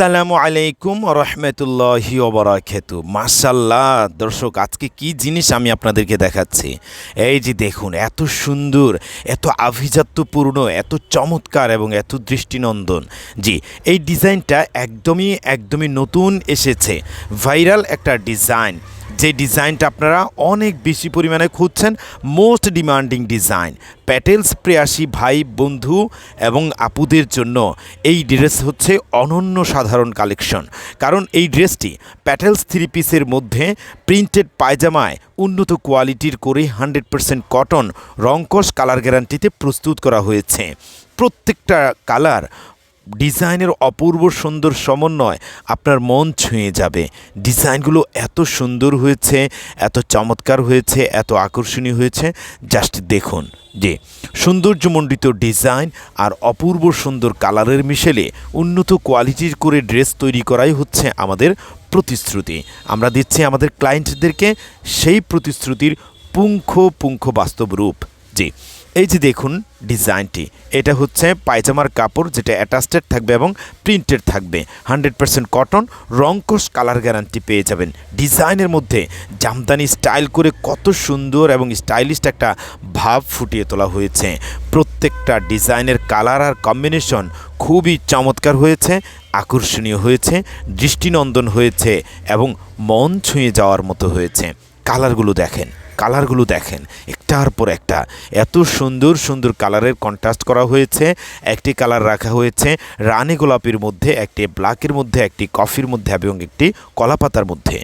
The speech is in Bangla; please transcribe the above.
আসসালামু আলাইকুম রহমতুল্লাহি ওবরাকাতু মাশাল্লাহ দর্শক, আজকে কি জিনিস আমি আপনাদেরকে দেখাচ্ছি? এই যে দেখুন, এত সুন্দর, এত আভিজাত্যপূর্ণ, এত চমৎকার এবং এত দৃষ্টিনন্দন। জি, এই ডিজাইনটা একদমই একদমই নতুন এসেছে। ভাইরাল একটা ডিজাইন। যে ডিজাইনটা আপনারা অনেক বেশি পরিমাণে খুঁজছেন মোস্ট ডিমান্ডিং ডিজাইন প্যাটেলস প্রেয়াসী ভাই, বন্ধু এবং আপুদের জন্য। এই ড্রেস হচ্ছে অনন্য সাধারণ কালেকশন। কারণ এই ড্রেসটি প্যাটেলস থ্রি পিসের মধ্যে প্রিন্টেড পায়জামায় উন্নত কোয়ালিটির করে হান্ড্রেড পারসেন্ট কটন রংকশ কালার গ্যারান্টিতে প্রস্তুত করা হয়েছে। প্রত্যেকটা কালার ডিজাইনের অপূর্ব সুন্দর সমন্বয় আপনার মন ছুঁয়ে যাবে। ডিজাইনগুলো এত সুন্দর হয়েছে, এত চমৎকার হয়েছে, এত আকর্ষণীয় হয়েছে। জাস্ট দেখুন যে সৌন্দর্যমণ্ডিত ডিজাইন আর অপূর্ব সুন্দর কালারের মিশেলে উন্নত কোয়ালিটির করে ড্রেস তৈরি করাই হচ্ছে আমাদের প্রতিশ্রুতি। আমরা দিচ্ছি আমাদের ক্লায়েন্টদেরকে সেই প্রতিশ্রুতির পুঙ্খ পুঙ্খ বাস্তব রূপ জি এই যে দেখুন ডিজাইনটি, এটা হচ্ছে পায়জামার কাপড় যেটা অ্যাটাস্টেড থাকবে এবং প্রিন্টেড থাকবে। হান্ড্রেড পার্সেন্ট কটন রংকশ কালার গ্যারান্টি পেয়ে যাবেন। ডিজাইনের মধ্যে জামদানি স্টাইল করে কত সুন্দর এবং স্টাইলিশ একটা ভাব ফুটিয়ে তোলা হয়েছে। প্রত্যেকটা ডিজাইনের কালার আর কম্বিনেশন খুবই চমৎকার হয়েছে, আকর্ষণীয় হয়েছে, দৃষ্টিনন্দন হয়েছে এবং মন ছুঁয়ে যাওয়ার মতো হয়েছে। কালারগুলো দেখেন। কালারগুলো দেখেন। একটার পর একটা। এত সুন্দর সুন্দর কালারের কন্ট্রাস্ট করা হয়েছে। একটি কালার রাখা হয়েছে রানী গোলাপির মধ্যে, একটি ব্ল্যাকের মধ্যে, একটি কফির মধ্যে এবং একটি কলাপাতার মধ্যে।